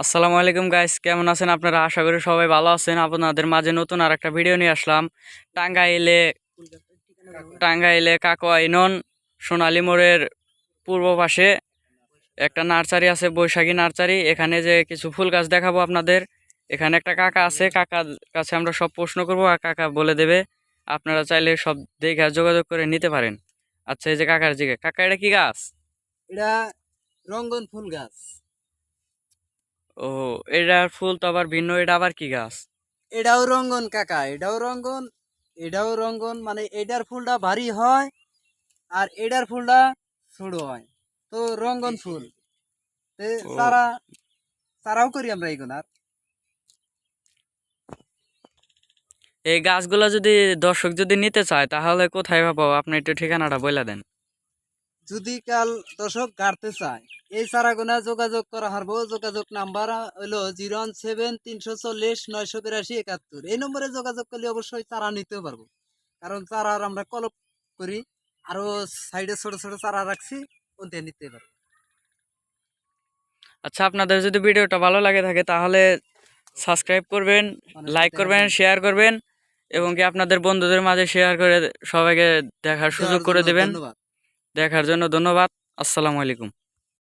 আসসালামু আলাইকুম গাইস কেমন আছেন আপনারা? আশা করি সবাই ভালো আছেন। আপনাদের মাঝে নতুন আর একটা ভিডিও নিয়ে আসলাম। টাঙ্গাইলে টাঙ্গাইলে কাকোয়াইনন সোনালী মোড়ের পূর্ব পাশে একটা নার্সারি আছে, বৈশাখী নার্সারি। এখানে যে কিছু ফুল গাছ দেখাবো আপনাদের। এখানে একটা কাকা আছে, কাকার কাছে আমরা সব প্রশ্ন করব আর কাকা বলে দেবে। আপনারা চাইলে সব দেখে যোগাযোগ করে নিতে পারেন। আচ্ছা এই যে কাকার জিগে কাকা, এটা কি গাছ? এটা রঙ্গন ফুল গাছ। ও এটার ফুল তো আবার ভিন্ন এটা আবার কি গাছ? এটাও রঙ্গন কাকা এটাও রঙ্গন এটাও রঙ্গন মানে এটার ফুলটা ভারী হয় আর এটার ফুলটা ছোট হয়। তো রঙ্গন ফুল তারা তারাও করি আমরা এগুনার এই গাছগুলো যদি দর্শক যদি নিতে চায় তাহলে কোথায় পাবো? আপনি একটু ঠিকানাটা বলে দেন। যদি কাল দর্শক গাড়তে চায় এই চারাগুনা যোগাযোগ করা হারবো। যোগাযোগ নাম্বার হলো জিরো ওয়ান সেভেন তিনশো চল্লিশ নয়শো বিরাশি একাত্তর। এই নম্বরে যোগাযোগ করলে অবশ্যই চারা নিতেও পারব। কারণ চারার আমরা কলপ করি আরও সাইডে ছোট ছোট চারা রাখছি ওতে নিতে পারব। আচ্ছা আপনাদের যদি ভিডিওটা ভালো লাগে থাকে তাহলে সাবস্ক্রাইব করবেন লাইক করবেন শেয়ার করবেন এবং কি আপনাদের বন্ধুদের মাঝে শেয়ার করে সবাইকে দেখার সুযোগ করে দেবেন? ধন্যবাদ। দেখার জন্য ধন্যবাদ। আসসালামু আলাইকুম।